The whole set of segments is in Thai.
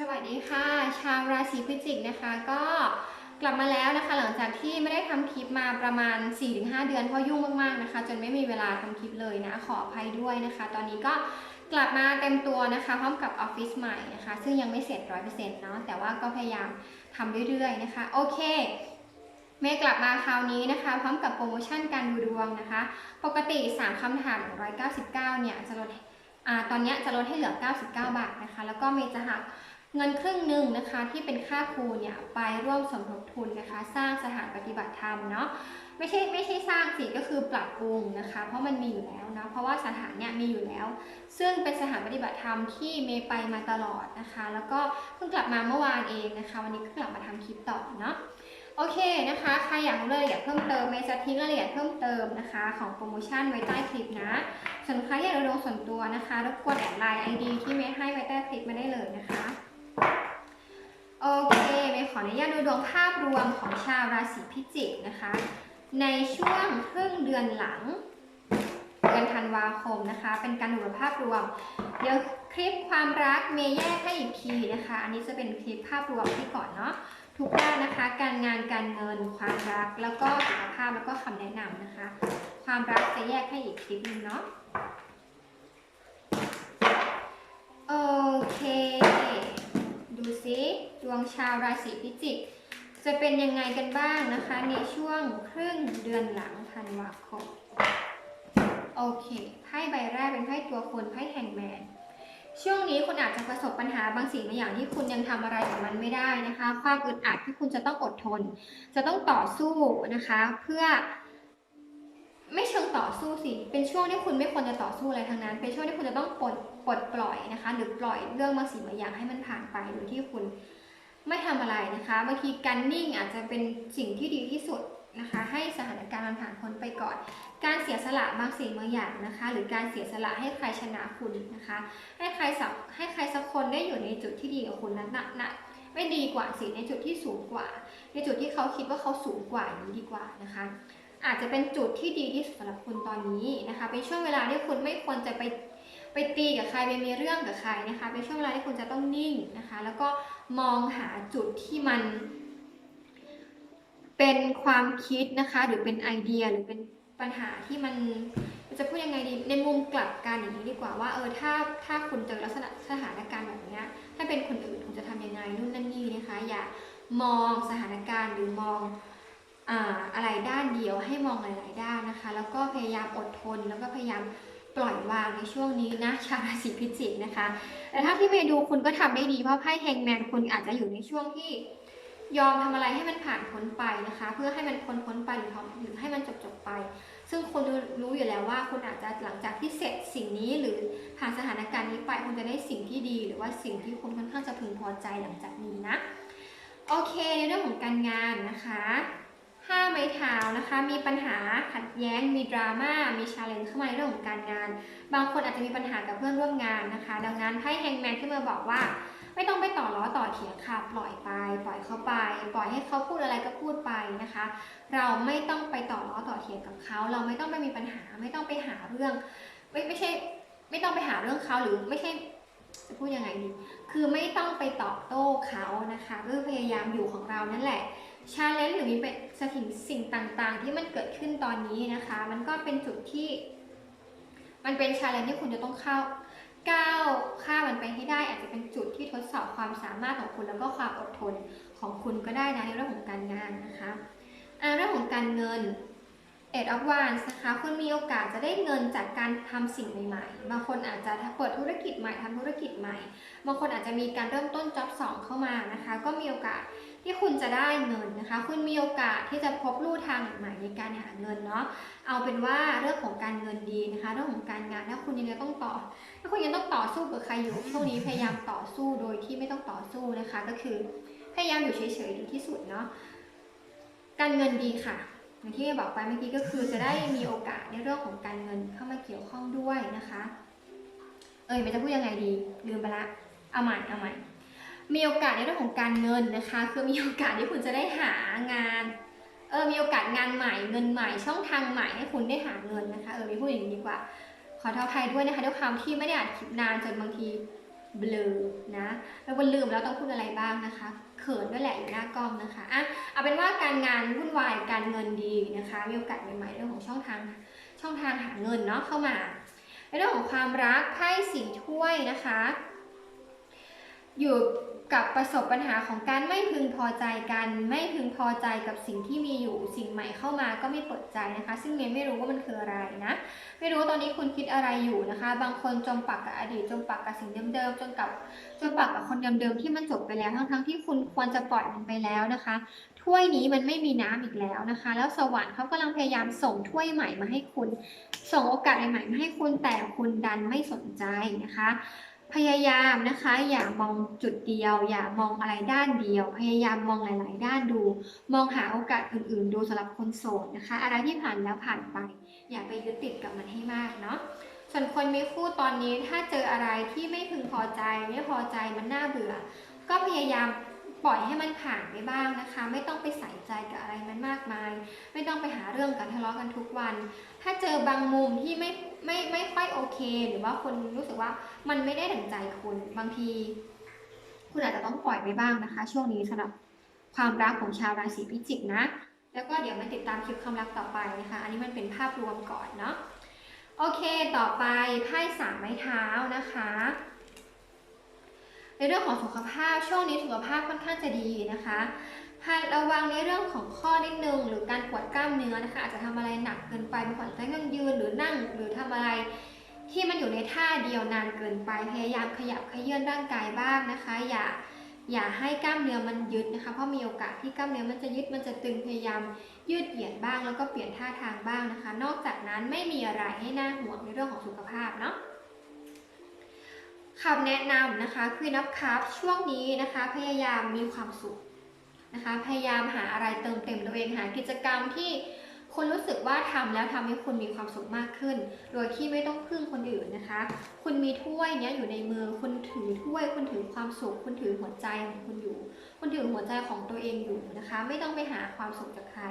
สวัสดีค่ะ ชาวราศีพิจิกนะคะก็กลับมาแล้วนะคะ หลังจากที่ไม่ได้ทำคลิปมาประมาณ 4-5 เดือนเพราะยุ่งมากๆนะคะ จนไม่มีเวลาทำคลิปเลยนะ ขออภัยด้วยนะคะ ตอนนี้ก็กลับมาเต็มตัวนะคะ พร้อมกับออฟฟิศใหม่นะคะ ซึ่งยังไม่เสร็จ100%เนาะแต่ว่าก็พยายามทำเรื่อยๆนะคะ โอเคเมย์กลับมาคราวนี้นะคะ พร้อมกับโปรโมชั่นการดูดวงนะคะ ปกติ 3คำถาม 199 เนี่ยจะลดอตอนนี้จะลดให้เหลือ 99 บาทนะคะ แล้วก็เมย์จะหัก เงินครึ่งหนึ่งนะคะที่เป็นค่าครูเนี่ยไปร่วมสมทบทุนนะคะ สร้างสถานปฏิบัติธรรมเนาะไม่ใช่ไม่ใช่สร้างสิก็คือปรับปรุงนะคะ เพราะมันมีอยู่แล้วนะเพราะว่าสถานเนี่ยมีอยู่แล้ว ซึ่งเป็นสถานปฏิบัติธรรมที่เมย์ไปมาตลอดนะคะ แล้วก็เพิ่งกลับมาเมื่อวานเองนะคะ วันนี้ก็กลับมาทำคลิปต่อเนาะโอเคนะคะใครอยากรู้รายละเอียดเพิ่มเติมเมย์จะทิ้งรายละเอียดเพิ่มเติมนะคะ ของโปรโมชั่นไว้ใต้คลิปนะส่วนใครอยากดูดวงส่วนตัวนะคะรบกวนแอดไลน์ไอดีที่เมย์ให้ไว้ใต้คลิปมาได้เลย ออนุญาตดูดวงภาพรวมของชาวราศีพิจิกนะคะ ในช่วงครึ่งเดือนหลังเดือนธันวาคมนะคะ เป็นการดูภาพรวม เดี๋ยวคลิปความรักเมย์แยกให้อีกทีนะคะ อันนี้จะเป็นคลิปภาพรวมที่ก่อนเนาะทุกด้านนะคะ การงานการเงินความรักแล้วก็สุขภาพแล้วก็คำแนะนำนะคะ ความรักจะแยกให้อีกคลิปนึงเนาะโอเค ซิดวงชาวราศีพิจิก จะเป็นยังไงกันบ้างนะคะ ในช่วงครึ่งเดือนหลังธันวาคมโอเคไพ่ใบแรกเป็นไพ่ตัวคนไพ่แฮงแมนช่วงนี้คุณอาจจะประสบปัญหาบางสิ่งบางอย่างที่คุณยังทำอะไรกับมันไม่ได้นะคะ ความอึดอัดที่คุณจะต้องอดทน จะต้องต่อสู้นะคะ เพื่อ ไม่เชิงต่อสู้สิ เป็นช่วงที่คุณไม่ควรจะต่อสู้อะไรทั้งนั้น เป็นช่วงที่คุณจะต้องปลดปลดปล่อยนะคะ หรือปล่อยเรื่องบางสิ่งบางอย่างให้มันผ่านไปโดยที่คุณไม่ทำอะไรนะคะ บางทีการนิ่งอาจจะเป็นสิ่งที่ดีที่สุดนะคะ ให้สถานการณ์มันผ่านพ้นไปก่อน การเสียสละบางสิ่งบางอย่างนะคะ หรือการเสียสละให้ใครชนะคุณนะคะ ให้ใครสักให้ใครสักคนได้อยู่ในจุดที่ดีกับคุณนั้นนะนะไม่ดีกว่าสิในจุดที่สูงกว่า ในจุดที่เขาคิดว่าเขาสูงกว่าอย่างนี้ดีกว่านะคะ อาจจะเป็นจุดที่ดีที่สุดสำหรับคุณตอนนี้นะคะ เป็นช่วงเวลาที่คุณไม่ควรจะไปไปตีกับใครไปมีเรื่องกับใครนะคะ เป็นช่วงเวลาที่คุณจะต้องนิ่งนะคะ แล้วก็มองหาจุดที่มัน เป็นความคิดนะคะ หรือเป็นไอเดียหรือเป็นปัญหาที่มันจะพูดยังไงดีในมุมกลับกันอย่างนี้ดีกว่าว่าเออถ้าถ้าคุณเจอลักษณะสถานการณ์แบบนี้ถ้าเป็นคนอื่นคุณจะทำยังไงนู่นนั่นนี่นะคะ อย่ามองสถานการณ์หรือมอง อะไรด้านเดียวให้มองหลาย ๆ ด้านนะคะ แล้วก็พยายามอดทน แล้วก็พยายามปล่อยวางในช่วงนี้นะชาวราศีพิจิกนะคะ แต่ถ้าที่เมย์ดูคุณก็ทำได้ดีเพราะไพ่แฮงแมนคุณอาจจะอยู่ในช่วงที่ยอมทำอะไรให้มันผ่านพ้นไปนะคะ เพื่อให้มันพ้นพ้นไปหรือหรือให้มันจบจบไป ซึ่งคุณรู้อยู่แล้วว่าคุณอาจจะหลังจากที่เสร็จสิ่งนี้หรือผ่านสถานการณ์นี้ไปคุณจะได้สิ่งที่ดี หรือว่าสิ่งที่คุณค่อนข้างจะพึงพอใจหลังจากนี้นะโอเคในเรื่องของการงานนะคะ ห้าไม้เท้านะคะ มีปัญหาขัดแย้ง มีดราม่า มีชาเลนจ์เข้ามาในเรื่องของการงาน บางคนอาจจะมีปัญหากับเพื่อนร่วมงานนะคะ ดังนั้นไพ่แฮงแมนขึ้นมาบอกว่า ไม่ต้องไปต่อล้อต่อเถียงค่ะ ปล่อยไป ปล่อยเขาไป ปล่อยให้เขาพูดอะไรก็พูดไปนะคะ เราไม่ต้องไปต่อล้อต่อเถียงกับเขา เราไม่ต้องไปมีปัญหา ไม่ต้องไปหาเรื่อง ไม่ไม่ใช่ ไม่ต้องไปหาเรื่องเขาหรือไม่ใช่จะพูดยังไงดี คือไม่ต้องไปตอบโต้เขานะคะก็พยายามอยู่ของเรานั่นแหละ ชาเลนจ์หรือมีเป็นสถิงสิ่งต่างๆ ที่มันเกิดขึ้นตอนนี้นะคะ มันก็เป็นจุดที่ มันเป็นชาเลนจ์ที่คุณจะต้องเข้าก้าวข้ามมันไปให้ได้ อาจจะเป็นจุดที่ทดสอบความสามารถของคุณแล้วก็ความอดทนของคุณก็ได้นะในเรื่องของการงานนะคะเรื่องของการเงินเอ็ดออฟวานนะคะ คุณมีโอกาสจะได้เงินจากการทำสิ่งใหม่ๆ บางคนอาจจะเปิดธุรกิจใหม่ทำธุรกิจใหม่ บางคนอาจจะมีการเริ่มต้นจ็อบสองเข้ามานะคะ ก็มีโอกาส ที่คุณจะได้เงินนะคะ คุณมีโอกาสที่จะพบลู่ทางใหม่ในการหาเงินเนาะเอาเป็นว่าเรื่องของการเงินดีนะคะ เรื่องของการงานถ้าคุณยังต้องต่อ ถ้าคุณยังต้องต่อสู้กับใครอยู่ช่วงนี้พยายามต่อสู้โดยที่ไม่ต้องต่อสู้นะคะ ก็คือพยายามอยู่เฉยๆดีที่สุดเนาะการเงินดีค่ะอย่างที่บอกไปเมื่อกี้ก็คือจะได้มีโอกาสในเรื่องของการเงินเข้ามาเกี่ยวข้องด้วยนะคะ เอ้ยไม่จะพูดยังไงดีลืมไปละเอาใหม่เอาใหม่ มีโอกาสในเรื่องของการเงินนะคะ คือมีโอกาสที่คุณจะได้หางานเออมีโอกาสงานใหม่เงินใหม่ช่องทางใหม่ให้คุณได้หาเงินนะคะเออม่พูดอย่างนี้ดีกว่า ขอเท่าไทยด้วยนะคะด้วยความที่ไม่ได้อ่านคลิปนานจนบางทีเบลอนะแล้วก็ลืมแล้วต้องพูดอะไรบ้างนะคะเขินด้วยแหละอยู่หน้ากล้องนะคะอะเอาเป็นว่าการงานวุ่นวายการเงินดีนะคะมีโอกาสใหม่ๆเรื่องของช่องทางช่องทางหาเงินเนาะเข้ามาในเรื่องของความรักไพ่สีถ้วยนะคะ อยู่กับประสบปัญหาของการไม่พึงพอใจกัน ไม่พึงพอใจกับสิ่งที่มีอยู่สิ่งใหม่เข้ามาก็ไม่เปิดใจนะคะ ซึ่งเมย์ไม่รู้ว่ามันคืออะไรนะ ไม่รู้ว่าตอนนี้คุณคิดอะไรอยู่นะคะ บางคนจมปักกับอดีตจมปักกับสิ่งเดิมๆจนกับจมปักกับคนเดิมๆที่มันจบไปแล้วทั้งๆที่คุณควรจะปล่อยมันไปแล้วนะคะถ้วยนี้มันไม่มีน้ำอีกแล้วนะคะ แล้วสวรรค์เขากำลังพยายามส่งถ้วยใหม่มาให้คุณ ส่งโอกาสใหม่มาให้คุณแต่คุณดันไม่สนใจนะคะ พยายามนะคะ อย่ามองจุดเดียว อย่ามองอะไรด้านเดียว พยายามมองหลาย ๆ ด้านดู มองหาโอกาสอื่น ๆ ดูสำหรับคนโสดนะคะ อะไรที่ผ่านแล้วผ่านไป อย่าไปยึดติดกับมันให้มากเนาะส่วนคนมีคู่ตอนนี้ถ้าเจออะไรที่ไม่พึงพอใจไม่พอใจมันน่าเบื่อ ก็พยายาม ปล่อยให้มันผ่านไปบ้างนะคะ ไม่ต้องไปใส่ใจกับอะไรมันมากมาย ไม่ต้องไปหาเรื่องกันทะเลาะกันทุกวัน ถ้าเจอบางมุมที่ไม่ไม่ไม่ค่อยโอเค หรือว่าคนรู้สึกว่ามันไม่ได้ดังใจคุณบางที คุณอาจจะต้องปล่อยไปบ้างนะคะ ช่วงนี้สำหรับความรักของชาวราศีพิจิกนะ แล้วก็เดี๋ยวมาติดตามคลิปความรักต่อไปนะคะ อันนี้มันเป็นภาพรวมก่อนเนาะโอเค ต่อไปไพ่สามไม้เท้านะคะ ในเรื่องของสุขภาพช่วงนี้สุขภาพค่อนข้างจะดีนะคะให้ระวังในเรื่องของข้อนิดนึงหรือการปวดกล้ามเนื้อนะคะอาจจะทำอะไรหนักเกินไปบางคนใช้นั่งยืนหรือนั่งหรือทำอะไร ที่มันอยู่ในท่าเดียวนานเกินไปพยายามขยับขยื่นร่างกายบ้างนะคะ อย่าอย่าให้กล้ามเนื้อมันยึดนะคะ เพราะมีโอกาสที่กล้ามเนื้อมันจะยึดมันจะตึงพยายามยืดเหยียดบ้าง แล้วก็เปลี่ยนท่าทางบ้างนะคะ นอกจากนั้นไม่มีอะไรให้น่าห่วงในเรื่องของสุขภาพเนาะ คำแนะนำนะคะคือนับครับช่วงนี้นะคะพยายามมีความสุขนะคะพยายามหาอะไรเติมเต็มตัวเองหากิจกรรมที่คุณรู้สึกว่าทำแล้วทำให้คุณมีความสุขมากขึ้น โดยที่ไม่ต้องพึ่งคนอื่นนะคะ คุณมีถ้วยเนี้ยอยู่ในมือ คุณถือถ้วย คุณถือความสุข คุณถือหัวใจของคุณอยู่ คุณถือหัวใจของตัวเองอยู่นะคะ ไม่ต้องไปหาความสุขจากใคร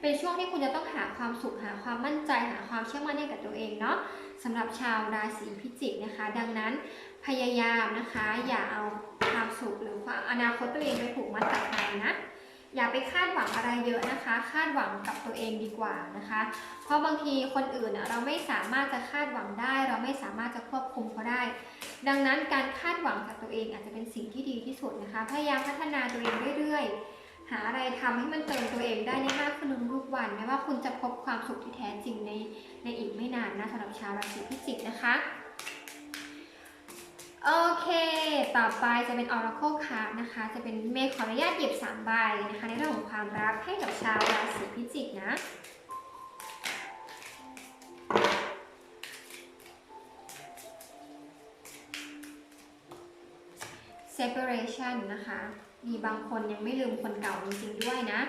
เป็นช่วงที่คุณจะต้องหาความสุข หาความมั่นใจ หาความเชื่อมั่นให้กับตัวเองเนาะสำหรับชาวราศีพิจิกนะคะ ดังนั้น พยายามนะคะ อย่าเอาความสุขหรือความอนาคตตัวเองไปผูกมัดกับใครนะ อย่าไปคาดหวังอะไรเยอะนะคะ คาดหวังกับตัวเองดีกว่านะคะ เพราะบางทีคนอื่นเราไม่สามารถจะคาดหวังได้ เราไม่สามารถจะควบคุมเขาได้ ดังนั้นการคาดหวังจากตัวเองอาจจะเป็นสิ่งที่ดีที่สุดนะคะ พยายามพัฒนาตัวเองเรื่อยๆ หาอะไรทำให้มันเติมตัวเองได้ในมากขึ้นทุกวันไม่ว่าคุณจะพบความสุขที่แท้จริงในในอีกไม่นานนะสำหรับชาวราศีพิจิกนะคะ โอเค ต่อไปจะเป็น Oracle Card นะคะ จะเป็นเมย์ขออนุญาตหยิบ3ใบนะคะ ในเรื่องของความรักให้กับชาวราศีพิจิกนะ separation นะคะ มีบางคนยังไม่ลืมคนเก่าจริงๆด้วยนะ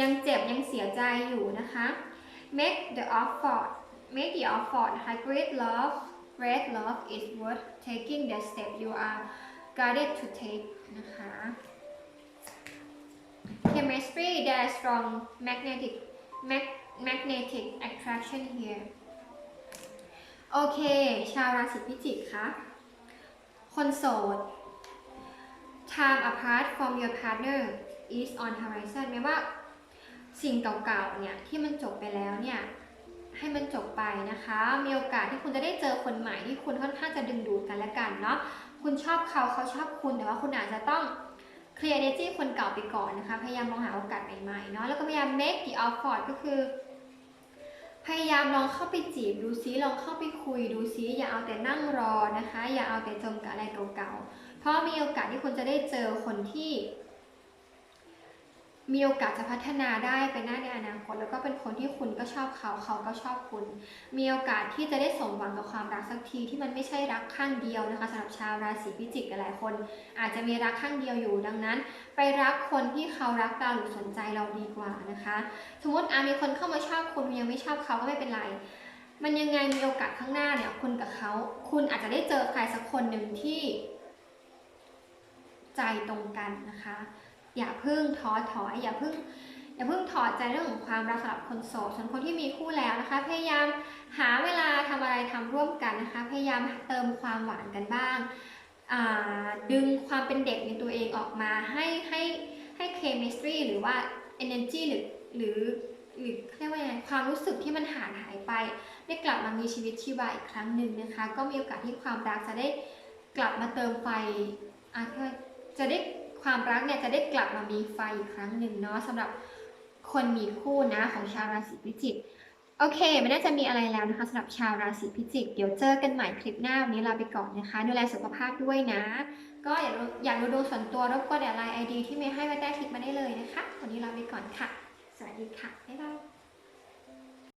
ยังเจ็บยังเสียใจอยู่นะคะ make the effort make the effort นะคะ great love great love is worth taking the step you are guided to take นะคะ chemistry there is strong magnetic mag, magnetic attraction here โอเค ชาวราศีพิจิกคะคนโสด time apart from your partner is on horizon แม้ว่าสิ่งเก่าๆ เนี่ย ที่มันจบไปแล้วเนี่ย ให้มันจบไปนะคะ มีโอกาสที่คุณจะได้เจอคนใหม่ที่คุณค่อนข้างจะดึงดูดกันและกันเนาะคุณชอบเขาเขาชอบคุณแต่ว่าคุณอาจจะต้องเคลียร์ energy คนเก่าไปก่อนนะคะ พยายามมองหาโอกาสใหม่ๆเนาะแล้วก็พยายาม make the effort ก็คือ พยายามลองเข้าไปจีบดูซิลองเข้าไปคุยดูซิอย่าเอาแต่นั่งรอนะคะ อย่าเอาแต่จมกับอะไรเก่าๆเพราะมีโอกาสที่คุณจะได้เจอคนที่ มีโอกาสจะพัฒนาได้ไปหน้าในอนาคต แล้วก็เป็นคนที่คุณก็ชอบเขาเขาก็ชอบคุณ มีโอกาสที่จะได้สมหวังกับความรักสักทีที่มันไม่ใช่รักข้างเดียวนะคะสำหรับชาวราศีพิจิกหลายๆคน อาจจะมีรักข้างเดียวอยู่ดังนั้น ไปรักคนที่เขารักเราหรือสนใจเราดีกว่านะคะ สมมติอามีคนเข้ามาชอบคุณคุณยังไม่ชอบเขาก็ไม่เป็นไรมันยังไงมีโอกาสข้างหน้าเนี่ยคุณกับเขา คุณอาจจะได้เจอใครสักคนหนึ่งที่ใจตรงกันนะคะ อย่าพึ่งท้อถอยอย่าพึ่งอย่าพึ่งถอดใจเรื่องของความรักสำหรับคนโสดส่วนคนที่มีคู่แล้วนะคะ พยายามหาเวลาทำอะไรทำร่วมกันนะคะ พยายามเติมความหวานกันบ้าง ดึงความเป็นเด็กในตัวเองออกมาให้ให้ให้ chemistry หรือว่า energy หรือหรือหรือเรียกว่าไงความรู้สึกที่มันหางหายไป ได้กลับมามีชีวิตชีวาอีกครั้งหนึ่งนะคะ ก็มีโอกาสที่ความรักจะได้กลับมาเติมไฟอะจะได้ ความรักเนี่ยจะได้กลับมามีไฟอีกครั้งหนึ่งเนาะสำหรับคนมีคู่นะของชาวราศีพิจิกโอเค ไม่น่าจะมีอะไรแล้วนะคะสำหรับชาวราศีพิจิก เดี๋ยวเจอกันใหม่คลิปหน้าวันนี้ลาไปก่อนนะคะ ดูแลสุขภาพด้วยนะ ก็อย่าอยากดูดวงส่วนตัวรบกวนเดี๋ยวไลน์ไอดีที่เมย์ให้ไว้ใต้คลิปมาได้เลยนะคะ วันนี้ลาไปก่อนค่ะ สวัสดีค่ะ บ๊ายบาย